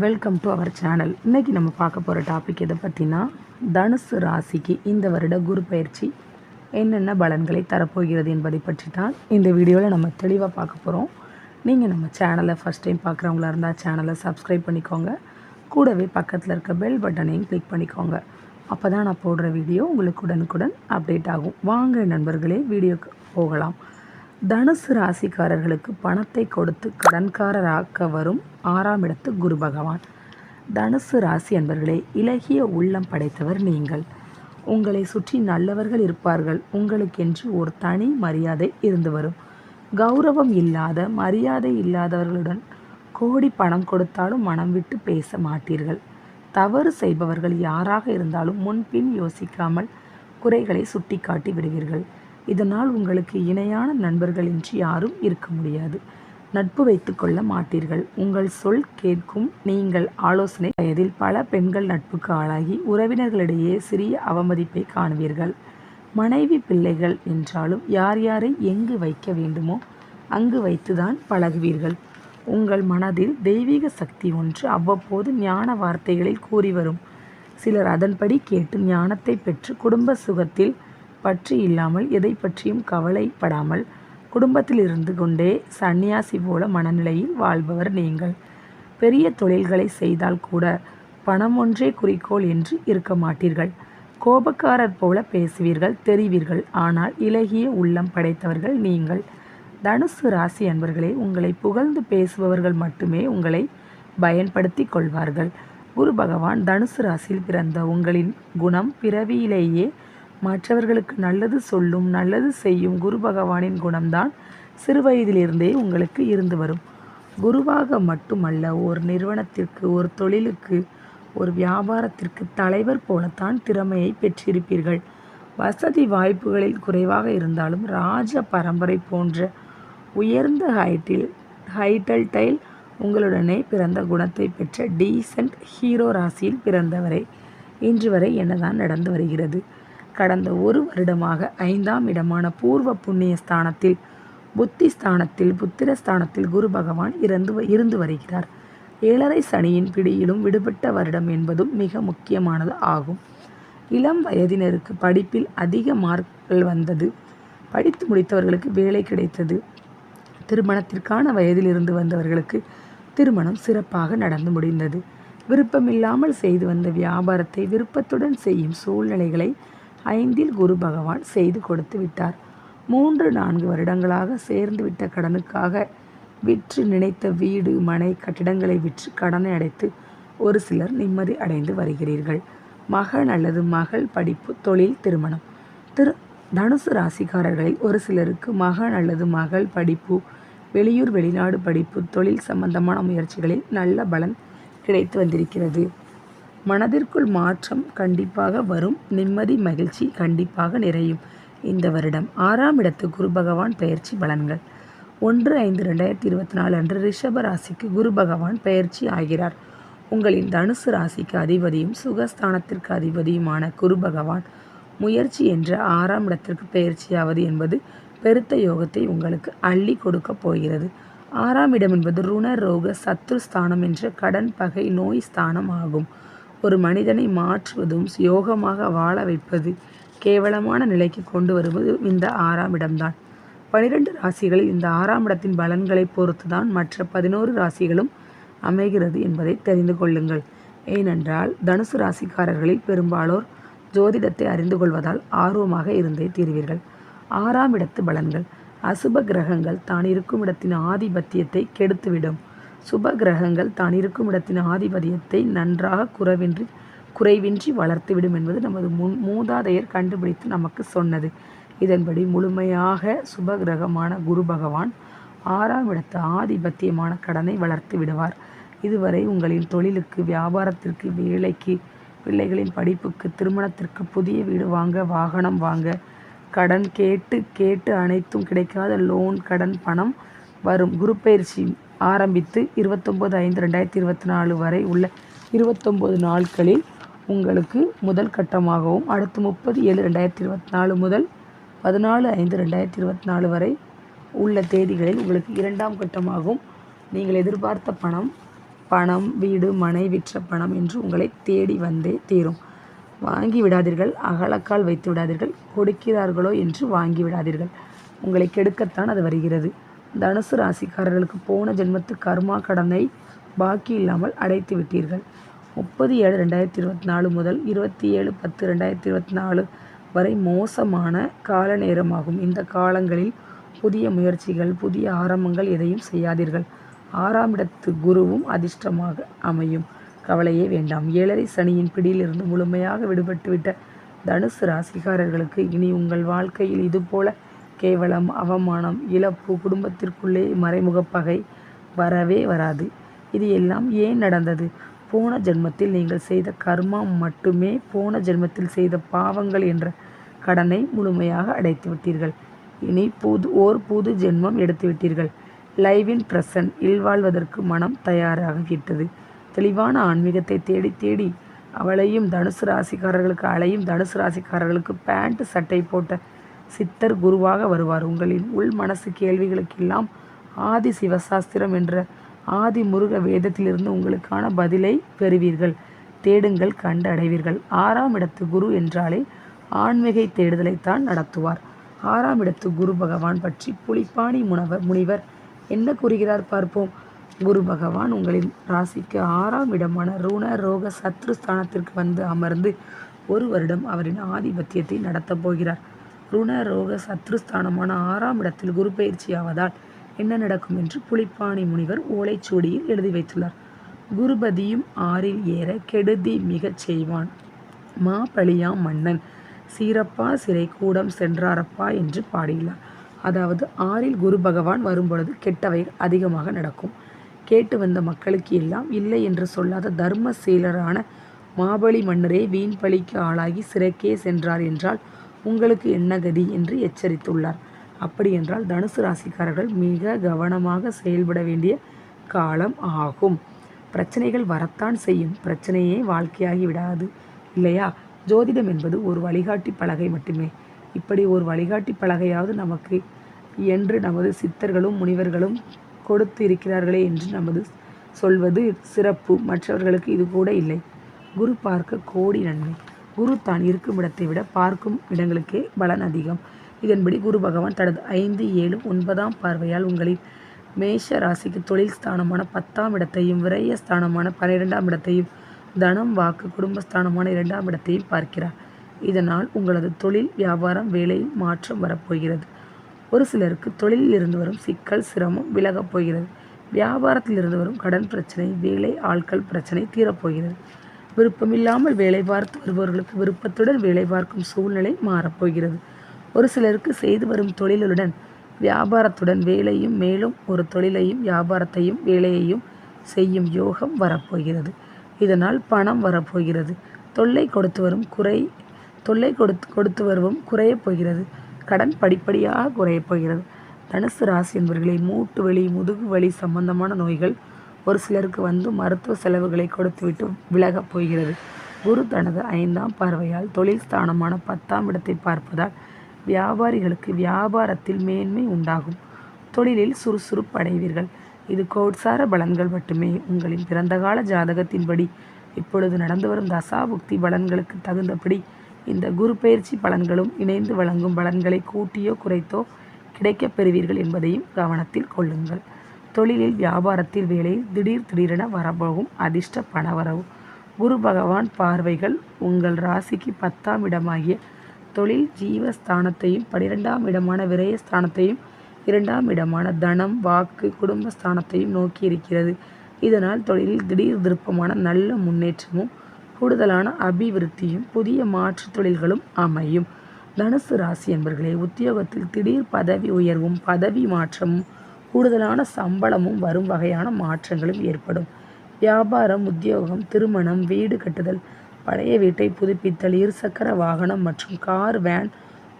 Welcome to our channel இன்றைக்கி நம்ம பார்க்க போகிற டாபிக் எதை பற்றினா தனுசு ராசிக்கு இந்த வருட குரு பயிற்சி என்னென்ன பலன்களை தரப்போகிறது என்பதை பற்றி தான் இந்த வீடியோவில் நம்ம தெளிவாக பார்க்க போகிறோம் நீங்கள் நம்ம சேனலை ஃபஸ்ட் டைம் பார்க்குறவங்களா இருந்தால் சேனலை சப்ஸ்கிரைப் பண்ணிக்கோங்க. கூடவே பக்கத்தில் இருக்க பெல் பட்டனையும் கிளிக் பண்ணிக்கோங்க. அப்போ தான் நான் போடுற வீடியோ உங்களுக்கு உடனுக்குடன் அப்டேட் ஆகும். வாங்க நண்பர்களே வீடியோக்கு போகலாம். தனுசு ராசிக்காரர்களுக்கு பணத்தை கொடுத்து கடன்காரராக்க வரும் ஆறாம் இடத்து குரு பகவான். தனுசு ராசி அன்பர்களே இலகிய உள்ளம் படைத்தவர் நீங்கள். உங்களை சுற்றி நல்லவர்கள் இருப்பார்கள். உங்களுக்கென்று ஒரு தனி மரியாதை இருந்து வரும். கௌரவம் இல்லாத மரியாதை இல்லாதவர்களுடன் கோடி பணம் கொடுத்தாலும் மனம் விட்டு பேச மாட்டீர்கள். தவறு செய்பவர்கள் யாராக இருந்தாலும் முன்பின் யோசிக்காமல் குறைகளை சுட்டிக்காட்டி விடுவீர்கள். இதனால் உங்களுக்கு இணையான நண்பர்கள் என்று யாரும் இருக்க முடியாது. நட்பு வைத்து கொள்ள மாட்டீர்கள். உங்கள் சொல் கேட்கும் நீங்கள் ஆலோசனை வயதில் பல பெண்கள் நட்புக்கு ஆளாகி உறவினர்களிடையே சிறிய அவமதிப்பை காணுவீர்கள் மனைவி பிள்ளைகள் என்றாலும் யார் யாரை எங்கு வைக்க வேண்டுமோ அங்கு வைத்துதான் பழகுவீர்கள். உங்கள் மனதில் தெய்வீக சக்தி ஒன்று அவ்வப்போது ஞான வார்த்தைகளில் கூறி வரும் சிலர் அதன்படி கேட்டு ஞானத்தை பெற்று குடும்ப சுகத்தில் பற்றி இல்லாமல் எதை பற்றியும் கவலைப்படாமல் குடும்பத்தில் இருந்து கொண்டே சன்னியாசி போல மனநிலையில் வாழ்பவர் நீங்கள். பெரிய தொழில்களை செய்தால் கூட பணம் ஒன்றே குறிக்கோள் என்று இருக்க மாட்டீர்கள். கோபக்காரர் போல பேசுவீர்கள் தெரிவீர்கள். ஆனால் இலகிய உள்ளம் படைத்தவர்கள் நீங்கள். தனுசு ராசி அன்பர்களே உங்களை புகழ்ந்து பேசுபவர்கள் மட்டுமே உங்களை பயன்படுத்தி கொள்வார்கள். குரு பகவான் தனுசு ராசியில் பிறந்த உங்களின் குணம் பிறவியிலேயே மற்றவர்களுக்கு நல்லது சொல்லும் நல்லது செய்யும் குரு பகவானின் குணம்தான் சிறுவயதிலிருந்தே உங்களுக்கு இருந்து வரும். குருவாக மட்டுமல்ல ஒரு நிறுவனத்திற்கு ஒரு தொழிலுக்கு ஒரு வியாபாரத்திற்கு தலைவர் போலத்தான் திறமையை பெற்றிருப்பீர்கள். வசதி வாய்ப்புகளில் குறைவாக இருந்தாலும் ராஜ பரம்பரை போன்ற உயர்ந்த ஹைட்டில் ஹைட்டல் டைல் உங்களுடனே பிறந்த குணத்தை பெற்ற டீசன்ட் ஹீரோ ராசியில் பிறந்தவரை. இன்று வரை என்னதான் நடந்து வருகிறது? கடந்த ஒரு வருடமாக ஐந்தாம் இடமான பூர்வ புண்ணிய ஸ்தானத்தில் புத்தி ஸ்தானத்தில் புத்திர ஸ்தானத்தில் குரு பகவான் இறந்து இருந்து வருகிறார். ஏழரை சனியின் பிடியிலும் விடுபட்ட வருடம் என்பதும் மிக முக்கியமானது ஆகும். இளம் வயதினருக்கு படிப்பில் அதிக மார்க்கள் வந்தது. படித்து முடித்தவர்களுக்கு வேலை கிடைத்தது. திருமணத்திற்கான வயதிலிருந்து வந்தவர்களுக்கு திருமணம் சிறப்பாக நடந்து முடிந்தது. விருப்பமில்லாமல் செய்து வந்த வியாபாரத்தை விருப்பத்துடன் செய்யும் சூழ்நிலைகளை ஐந்தில் குரு பகவான் செய்து கொடுத்து விட்டார். மூன்று நான்கு வருடங்களாக சேர்ந்து விட்ட கடனுக்காக விற்று நினைத்த வீடு மனை கட்டிடங்களை விற்று கடனை அடைத்து ஒரு சிலர் நிம்மதி அடைந்து வருகிறீர்கள். மகன் அல்லது மகள் படிப்பு தொழில் திருமணம். திரு தனுசு ராசிக்காரர்களில் ஒரு சிலருக்கு மகன் அல்லது மகள் படிப்பு வெளியூர் வெளிநாடு படிப்பு தொழில் சம்பந்தமான முயற்சிகளில் நல்ல பலன் கிடைத்து வந்திருக்கிறது. மனதிற்குள் மாற்றம் கண்டிப்பாக வரும். நிம்மதி மகிழ்ச்சி கண்டிப்பாக நிறையும். இந்த வருடம் ஆறாம் இடத்து குரு பகவான் பயிற்சி பலன்கள். ஒன்று ஐந்து ரெண்டாயிரத்தி இருபத்தி நாலு அன்று ரிஷப ராசிக்கு குரு பகவான் பயிற்சி ஆகிறார். உங்களின் தனுசு ராசிக்கு அதிபதியும் சுகஸ்தானத்திற்கு அதிபதியுமான குரு பகவான் முயற்சி என்ற ஆறாம் இடத்திற்கு பயிற்சியாவது என்பது பெருத்த யோகத்தை உங்களுக்கு அள்ளி கொடுக்கப் போகிறது. ஆறாம் இடம் என்பது ருண ரோக சத்ரு ஸ்தானம் என்ற கடன் பகை நோய் ஸ்தானம் ஆகும். ஒரு மனிதனை மாற்றுவதும் சுயோகமாக வாழ வைப்பது கேவலமான நிலைக்கு கொண்டு வருவது இந்த ஆறாம் இடம்தான். பனிரெண்டு ராசிகளில் இந்த ஆறாம் இடத்தின் பலன்களை பொறுத்து தான் மற்ற பதினோரு ராசிகளும் அமைகிறது என்பதை தெரிந்து கொள்ளுங்கள். ஏனென்றால் தனுசு ராசிக்காரர்களில் பெரும்பாலோர் ஜோதிடத்தை அறிந்து கொள்வதால் ஆர்வமாக இருந்தே தீர்வீர்கள். ஆறாம் இடத்து பலன்கள். அசுப கிரகங்கள் தான் இருக்கும் இடத்தின் ஆதிபத்தியத்தை கெடுத்துவிடும். சுப கிரகங்கள் தான் இருக்கும் இடத்தின் ஆதிபத்தியத்தை நன்றாக குறைவின்றி குறைவின்றி வளர்த்துவிடும் என்பது நமது முன் மூதாதையர் கண்டுபிடித்து நமக்கு சொன்னது. இதன்படி முழுமையாக சுப கிரகமான குரு பகவான் ஆறாம் இடத்து ஆதிபத்தியமான கடனை வளர்த்து விடுவார். இதுவரை உங்களின் தொழிலுக்கு வியாபாரத்திற்கு வேலைக்கு பிள்ளைகளின் படிப்புக்கு திருமணத்திற்கு புதிய வீடு வாங்க வாகனம் வாங்க கடன் கேட்டு கேட்டு அனைத்தும் கிடைக்காத லோன் கடன் பணம் வரும். குரு பயிற்சி ஆரம்பித்து இருபத்தொம்போது ஐந்து ரெண்டாயிரத்தி இருபத்தி நாலு வரை உள்ள இருபத்தொம்போது நாட்களில் உங்களுக்கு முதல் கட்டமாகவும் அடுத்து முப்பது ஏழு ரெண்டாயிரத்தி இருபத்தி நாலு முதல் பதினாலு ஐந்து ரெண்டாயிரத்தி இருபத்தி நாலு வரை உள்ள தேதிகளில் உங்களுக்கு இரண்டாம் கட்டமாகவும் நீங்கள் எதிர்பார்த்த பணம் பணம் வீடு மனை விற்ற பணம் என்று உங்களை தேடி வந்தே தீரும். வாங்கி விடாதீர்கள் அகலக்கால் வைத்து விடாதீர்கள் கொடுக்கிறார்களோ என்று வாங்கி விடாதீர்கள். உங்களை கெடுக்கத்தான் அது வருகிறது. தனுசு ராசிக்காரர்களுக்கு போன ஜென்மத்து கர்மா கடனை பாக்கி இல்லாமல் அடைத்து விட்டீர்கள். முப்பது ஏழு ரெண்டாயிரத்தி இருபத்தி நாலு முதல் இருபத்தி ஏழு பத்து ரெண்டாயிரத்தி இருபத்தி நாலு வரை மோசமான கால நேரமாகும். இந்த காலங்களில் புதிய முயற்சிகள் புதிய ஆரம்பங்கள் எதையும் செய்யாதீர்கள். ஆறாம் இடத்து குருவும் அதிர்ஷ்டமாக அமையும். கவலையே வேண்டாம். ஏழரை சனியின் பிடியிலிருந்து முழுமையாக விடுபட்டுவிட்ட தனுசு ராசிக்காரர்களுக்கு இனி உங்கள் வாழ்க்கையில் இதுபோல கேவலம் அவமானம் இழப்பு குடும்பத்திற்குள்ளே மறைமுக பகை வரவே வராது. இது எல்லாம் ஏன் நடந்தது? போன ஜென்மத்தில் நீங்கள் செய்த கர்மா மட்டுமே போன ஜென்மத்தில் செய்த பாவங்கள் என்ற கடனை முழுமையாக அடைத்து விட்டீர்கள். இனி புது ஓர் புது ஜென்மம் எடுத்து விட்டீர்கள். லைவின் பிரசன்ட் இல்வாழ்வதற்கு மனம் தயாராகிவிட்டது தெளிவான ஆன்மீகத்தை தேடி தேடி அவளையும் தனுசு ராசிக்காரர்களுக்கு அலையும் தனுசு ராசிக்காரர்களுக்கு பேண்ட் சட்டை போட்ட சித்தர் குருவாக வருவார். உங்களின் உள் மனசு கேள்விகளுக்கெல்லாம் ஆதி சிவசாஸ்திரம் என்ற ஆதி முருக வேதத்திலிருந்து உங்களுக்கான பதிலை பெறுவீர்கள். தேடுங்கள் கண்டு அடைவீர்கள் ஆறாம் இடத்து குரு என்றாலே ஆன்மீகை தேடுதலைத்தான் நடத்துவார். ஆறாம் இடத்து குரு பகவான் பற்றி புலிப்பாணி முனவர் முனிவர் என்ன கூறுகிறார் பார்ப்போம். குரு பகவான் உங்களின் ராசிக்கு ஆறாம் இடமான ருண ரோக சத்ரு ஸ்தானத்திற்கு வந்து அமர்ந்து ஒரு வருடம் அவரின் ஆதிபத்தியத்தை நடத்தப் போகிறார். ருணரோக சத்ருஸ்தானமான ஆறாம் இடத்தில் குரு பயிற்சியாவதால் என்ன நடக்கும் என்று புலிப்பாணி முனிவர் ஓலைச்சுவடியில் எழுதி வைத்துள்ளார். குருபதியும் ஆறில் ஏற கெடுதி மிகச் செய்வான். மாபழியாம் மன்னன் சீரப்பா சிறை கூடம் சென்றாரப்பா என்று பாடியுள்ளார். அதாவது ஆறில் குரு பகவான் வரும்பொழுது கெட்டவை அதிகமாக நடக்கும். கேட்டு வந்த மக்களுக்கு எல்லாம் இல்லை என்று சொல்லாத தர்ம சீலரான மாபலி மன்னரே வீண் பழிக்கு ஆளாகி சிறைக்கே சென்றார் என்றால் உங்களுக்கு என்ன கதி என்று எச்சரித்துள்ளார். அப்படி என்றால் தனுசு ராசிக்காரர்கள் மிக கவனமாக செயல்பட வேண்டிய காலம் ஆகும். பிரச்சனைகள் வரத்தான் செய்யும். பிரச்சனையே வாழ்க்கையாகி விடாது. இல்லையா? ஜோதிடம் என்பது ஒரு வழிகாட்டி பலகை மட்டுமே. இப்படி ஒரு வழிகாட்டி பலகையாவது நமக்கு என்று நமது சித்தர்களும் முனிவர்களும் கொடுத்து இருக்கிறார்களே என்று நமது சொல்வது சிறப்பு. மற்றவர்களுக்கு இது கூட இல்லை. குரு பார்க்க கோடி நன்மை. குரு தான் இருக்கும் இடத்தை விட பார்க்கும் இடங்களுக்கே பலன் அதிகம். இதன்படி குரு பகவான் தனது ஐந்து ஏழு ஒன்பதாம் பார்வையால் உங்களின் மேஷ ராசிக்கு தொழில் ஸ்தானமான பத்தாம் இடத்தையும் விரய ஸ்தானமான பன்னிரெண்டாம் இடத்தையும் தனம் வாக்கு குடும்பஸ்தானமான இரண்டாம் இடத்தையும் பார்க்கிறார். இதனால் உங்களது தொழில் வியாபாரம் வேலையில் மாற்றம் வரப்போகிறது. ஒரு சிலருக்கு தொழிலில் இருந்து வரும் சிக்கல் சிரமம் விலகப் போகிறது. வியாபாரத்தில் இருந்து வரும் கடன் பிரச்சனை வேலை ஆட்கள் பிரச்சனை தீரப்போகிறது. விருப்பமில்லாமல் வேலை பார்த்து வருபவர்களுக்கு விருப்பத்துடன் வேலை பார்க்கும் சூழ்நிலை மாறப்போகிறது. ஒரு சிலருக்கு செய்து வரும் தொழிலுடன் வியாபாரத்துடன் வேலையும் மேலும் ஒரு தொழிலையும் வியாபாரத்தையும் வேலையையும் செய்யும் யோகம் வரப்போகிறது. இதனால் பணம் வரப்போகிறது. தொல்லை கொடுத்து வரும் குறை தொல்லை கொடுத்து கொடுத்து வருவோம் குறையப் போகிறது. கடன் படிப்படியாக குறையப் போகிறது. தனுசு ராசி என்பவர்களை மூட்டு வலி முதுகு வலி சம்பந்தமான நோய்கள் ஒரு சிலருக்கு வந்து மருத்துவ செலவுகளை கொடுத்துவிட்டு விலகப் போகிறது. குரு தனது ஐந்தாம் பார்வையால் தொழில் ஸ்தானமான பத்தாம் இடத்தை பார்ப்பதால் வியாபாரிகளுக்கு வியாபாரத்தில் மேன்மை உண்டாகும். தொழிலில் சுறுசுறுப்பு அடைவீர்கள். இது கோட்சார பலன்கள் மட்டுமே. உங்களின் பிறந்தகால ஜாதகத்தின்படி இப்பொழுது நடந்து வரும் தசாபுக்தி பலன்களுக்கு தகுந்தபடி இந்த குரு பயிற்சி பலன்களும் இணைந்து வழங்கும் பலன்களை கூட்டியோ குறைத்தோ கிடைக்கப் பெறுவீர்கள் என்பதையும் கவனத்தில் கொள்ளுங்கள். தொழிலில் வியாபாரத்தில் வேலையில் திடீர் திடீரென வரப்போகும் அதிர்ஷ்ட பணவரவு. குரு பகவான் பார்வைகள் உங்கள் ராசிக்கு பத்தாம் இடமாகிய தொழில் ஜீவஸ்தானத்தையும் பனிரெண்டாம் இடமான விரயஸ்தானத்தையும் இரண்டாம் இடமான தனம் வாக்கு குடும்பஸ்தானத்தையும் நோக்கி இருக்கிறது. இதனால் தொழிலில் திடீர் திருப்பமான நல்ல முன்னேற்றமும் கூடுதலான அபிவிருத்தியும் புதிய மாற்று தொழில்களும் அமையும். தனுசு ராசி என்பர்களே உத்தியோகத்தில் திடீர் பதவி உயர்வும் பதவி மாற்றமும் கூடுதலான சம்பளமும் வரும் வகையான மாற்றங்களும் ஏற்படும். வியாபாரம் உத்தியோகம் திருமணம் வீடு கட்டுதல் பழைய வீட்டை புதுப்பித்தல் இருசக்கர வாகனம் மற்றும் கார் வேன்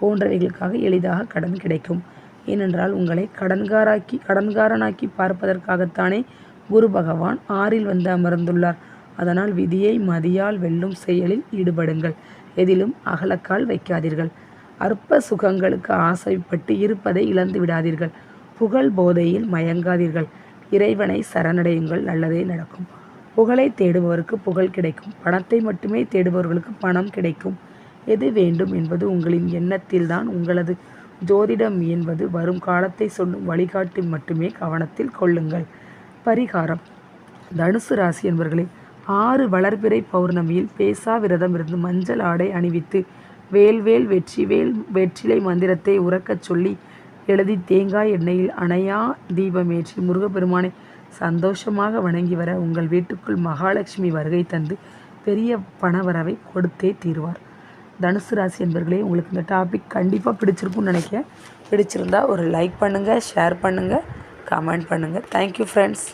போன்றவைகளுக்காக எளிதாக கடன் கிடைக்கும். ஏனென்றால் உங்களை கடன்காராக்கி கடன்காரனாக்கி பார்ப்பதற்காகத்தானே குரு பகவான் ஆறில் வந்து அமர்ந்துள்ளார். அதனால் விதியை மதியால் வெல்லும் செயலில் ஈடுபடுங்கள். எதிலும் அகலக்கால் வைக்காதீர்கள். அற்ப சுகங்களுக்கு ஆசைப்பட்டு இருப்பதை இழந்து விடாதீர்கள் புகழ் போதையில் மயங்காதீர்கள். இறைவனை சரணடையுங்கள் நல்லதே நடக்கும். புகழை தேடுபவருக்கு புகழ் கிடைக்கும். பணத்தை மட்டுமே தேடுபவர்களுக்கு பணம் கிடைக்கும். எது வேண்டும் என்பது உங்களின் எண்ணத்தில்தான் உங்களது ஜோதிடம் என்பது வரும் காலத்தை சொல்லும் வழிகாட்டி மட்டுமே கவனத்தில் கொள்ளுங்கள். பரிகாரம். தனுசு ராசி என்பர்களே ஆறு வளர்பிறை பௌர்ணமியில் பேசா விரதம் இருந்து மஞ்சள் ஆடை அணிவித்து வேல்வேல் வெற்றி வேல் வெற்றிலை மந்திரத்தை உறக்கச் சொல்லி எழுதி தேங்காய் எண்ணெயில் அணையா தீபமேற்றி முருகப்பெருமானை சந்தோஷமாக வணங்கி வர உங்கள் வீட்டுக்குள் மகாலட்சுமி வருகை தந்து பெரிய பணவரவை கொடுத்தே தீர்வார். தனுசு ராசி என்பர்களே உங்களுக்கு இந்த டாபிக் கண்டிப்பாக பிடிச்சிருக்கும்னு நினைக்கிறேன். பிடிச்சிருந்தா ஒரு லைக் பண்ணுங்கள் ஷேர் பண்ணுங்கள் கமெண்ட் பண்ணுங்கள் தேங்க்யூ ஃப்ரெண்ட்ஸ்